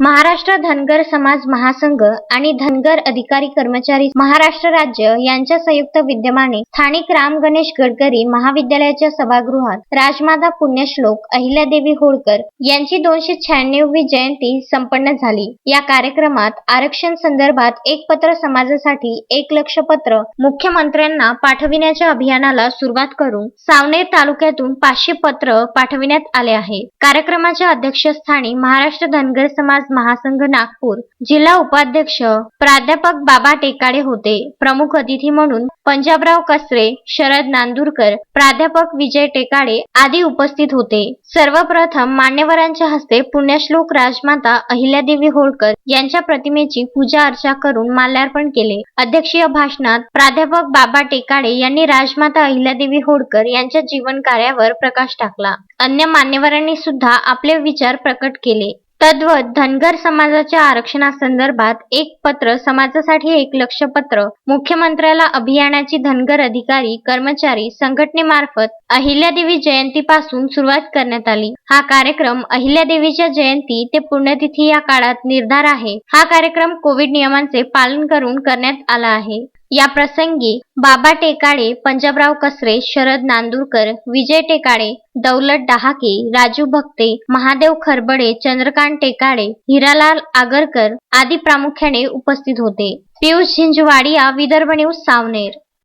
महाराष्ट्र धनगर समाज महासंघ आणि धनगर अधिकारी कर्मचारी महाराष्ट्र राज्य यांच्या संयुक्त विद्यमाने स्थानिक राम गणेश गडकरी महाविद्यालयाच्या सभागृहात राजमाता पुण्यश्लोक अहिल्यादेवी होळकर यांची दोनशे शहाण्णवी जयंती संपन्न झाली. या कार्यक्रमात आरक्षण संदर्भात एक पत्र समाजासाठी एक लक्ष पत्र मुख्यमंत्र्यांना पाठविण्याच्या अभियानाला सुरुवात करून सावनेर तालुक्यातून पाचशे पत्र पाठविण्यात आले आहे. कार्यक्रमाच्या अध्यक्षस्थानी महाराष्ट्र धनगर समाज महासंघ नागपूर जिल्हा उपाध्यक्ष प्राध्यापक बाबा टेकाडे होते. प्रमुख अतिथी म्हणून पंजाबराव कसरे शरद नांदूरकर प्राध्यापक विजय टेकाडे आदी उपस्थित होते. सर्वप्रथम मान्यवरांच्या हस्ते पुण्यश्लोक राजमाता अहिल्यादेवी होळकर यांच्या प्रतिमेची पूजा अर्चा करून माल्यार्पण केले. अध्यक्षीय भाषणात प्राध्यापक बाबा टेकाडे यांनी राजमाता अहिल्यादेवी होळकर यांच्या जीवन कार्यावर प्रकाश टाकला. अन्य मान्यवरांनी सुद्धा आपले विचार प्रकट केले. तद्वत धनगर समाजाच्या आरक्षणासंदर्भात एक पत्र समाजासाठी एक लक्ष पत्र मुख्यमंत्र्याला अभियानाची धनगर अधिकारी कर्मचारी संघटनेमार्फत अहिल्यादेवी जयंतीपासून सुरुवात करण्यात आली. हा कार्यक्रम अहिल्यादेवीच्या जयंती ते पुण्यतिथी या काळात निर्धार आहे. हा कार्यक्रम कोविड नियमांचे पालन करून करण्यात आला आहे. या प्रसंगी बाबा टेकाळे पंजाबराव कसरे शरद नांदूरकर विजय टेकाडे दौलत डहाके राजू भक्ते महादेव खरबडे चंद्रकांत टेकाळे हिरालाल आगरकर आदी प्रामुख्याने उपस्थित होते. पियुष झिंझवाडिया विदर्भ न्यूज सावनेर.